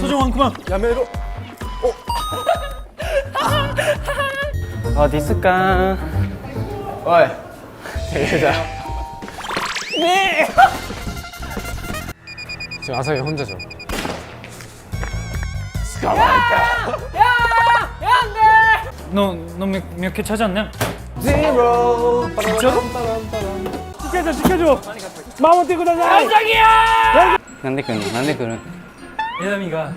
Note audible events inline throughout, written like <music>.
소중한 그만. 야매로 <laughs> 어디 있을까? 어이 대기자 <laughs> 네. 지금 아성이 혼자죠 너너몇 개 찾았냐? 제로 진짜로? 지켜줘 지켜줘. 마법 뛰고 다녀. 난데 그는 난데 그는 예담이가.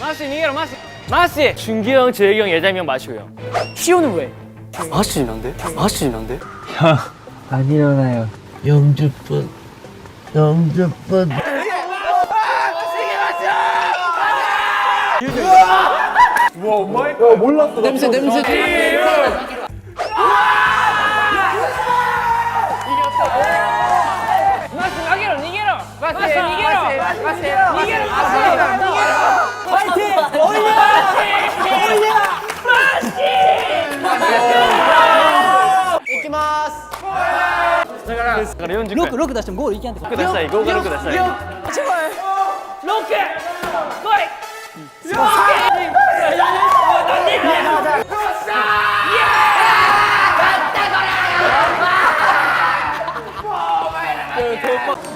마시 니게로 마시 마시 준기 형, 재혁이 형, 예담이 형 마시고 요 시오는 왜? 마시 난데? 마시 난데? 냄새 냄새 バス逃げろ。ス逃げろ。逃げろ。バス逃げろ。ファイティおいやおいやマッシーいきますだらだから四十六出してもゴールいけんってこ五六出したい5が6出したい。8枚6来い。よっしゃー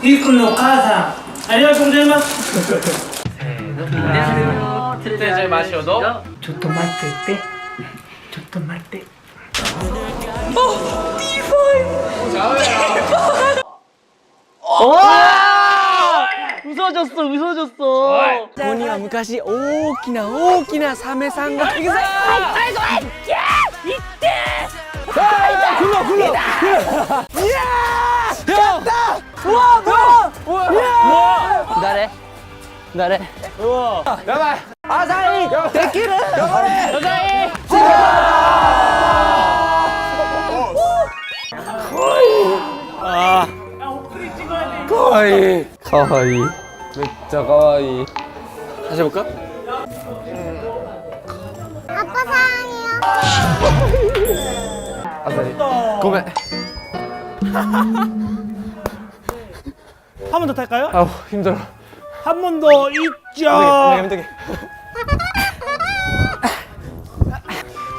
いい君のお母さんありがとうございます。ちょっと待ってて。ちょっと待って。 웃어줬어 웃어줬어 본이가 昔大きな大きなサメさんがい 우와 뭐야? 우와! 우와! 나래. 나래. 우와! 나가. 아사히 데키르. 아사히. 아. 가와이. 가와이. 진짜 가와이. 다시 해볼까? 아빠 사랑해요. 아사히. 고백. <laughs> 한 번 더 탈까요? 아우 힘들어. 한 번 더 있죠. 힘들게.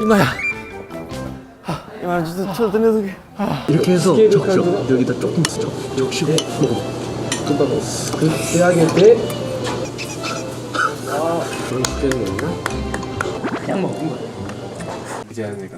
이마야. 이마야 진짜 저 녀석이 이렇게 해서 적셔. 여기다 조금 적, 적시고. 먹어 금방 먹어. 그 대학일 때 아, 그런 때는 있나? 그냥 먹은 거야 이제 하는 애가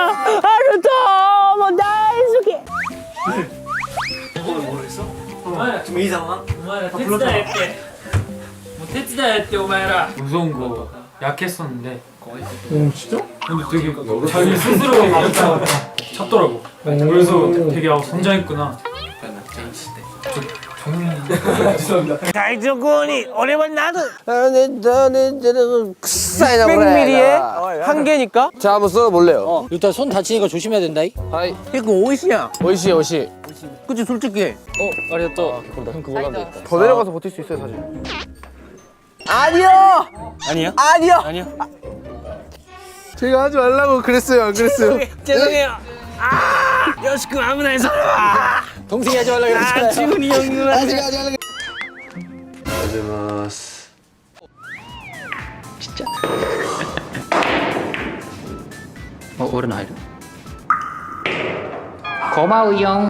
테츠다했대. 뭐 테츠다했대 오마에라. 무서운 거 약했었는데. 오 진짜? 근데 되게 자기 스스로가 맞다 찾더라고. 그래서 되게 아 성장했구나. 백미리에 한 개니까 자 한번 썰어볼래요 일단 손 다치니까 조심해야 된다. 이. 하이 이거 오이시야. 오이시 오이시 그치 솔직히. 어 아리가또. 형 그거 하면 되겠다. 더 내려가서 버틸 수 있어요 사실. 아니요! 아니야? 아니요! 아니야. 제가 하지 말라고 그랬어요 안 그랬어요? <laughs> 죄송해요. 아 여시군 아무나 해서. 동생이 하지 말라 그랬잖아요. 아 지훈이 형님한테 하지마스 <laughs> 어, 어른 아이를. 고마워요.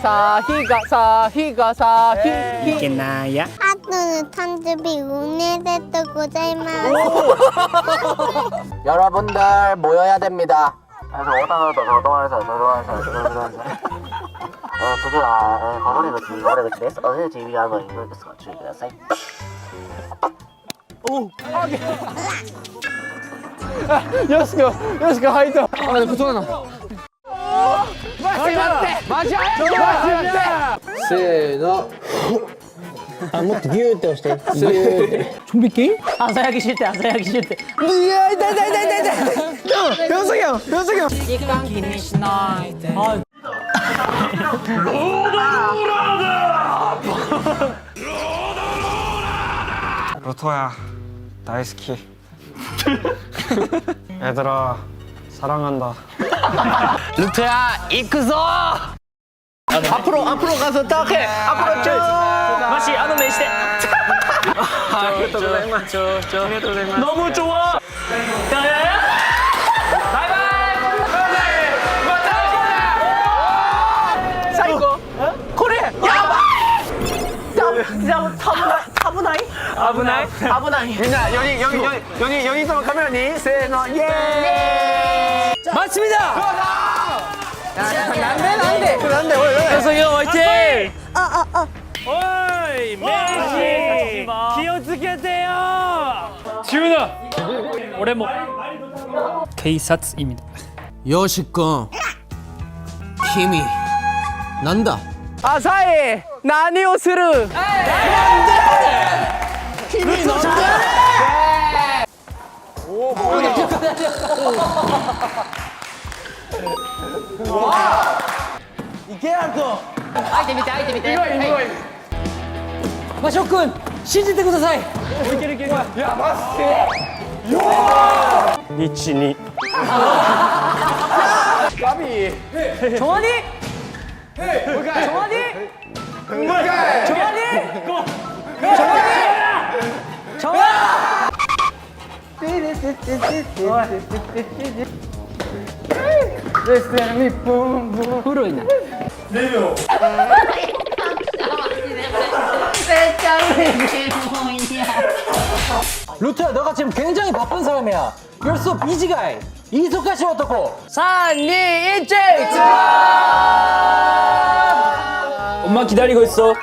사희가 사희가 사희 이게 나야? 아빠 の誕生日おめでとうございます。 여러분들 모여야 됩니다. 그래서 오다가도 노동하면서 노동하면서 노동하면서 어, 저기가 거거리 것이 거래 것이 됐어. 어제 지휘하고 이걸 됐어. 주의 그다사이. よしこよしこ入ったあでもそうなの待って 待って待ち早く待ってせーのあ、もっとギューって押して。ギューって。 좀비 게임?朝焼きして、朝焼きして。 이야 있다 있다 있다 있다 있다 변석이 형 변석이 형 로토야 나이스키 얘들아 사랑한다. <laughs> 루트야 이끄소 앞으로 앞으로 가서 딱 해. 앞으로 쭉! 마시 아노 메시대. 너무 좋아. 야야야. 바이바이. 사이코. 코레. 야바 아부나이? 아부나이? 아부나이. 민아 여기 여기 여기 여기 여기 있으면 카메라니. 세노 예 맞습니다? 현석이 형 화이팅! 어, 어, 어. 오이 메시 기어주게돼요. 지훈아 오래목 케이사츠입니다. 여시건 힘이 난다. 아사히 나니오스 ゲラルト開いてみて開いてみて。広い広い。ショ君信じてください。いけるいける。いやマッシよー。一二ガビー。ちょにちょにうまちょにちょにちょに古いな。 이나 <laughs> 루트야 너가 지금 굉장히 바쁜 사람이야. You're so busy guy. 이소카시 어떻고? 산니 일제 엄마 기다리고 있어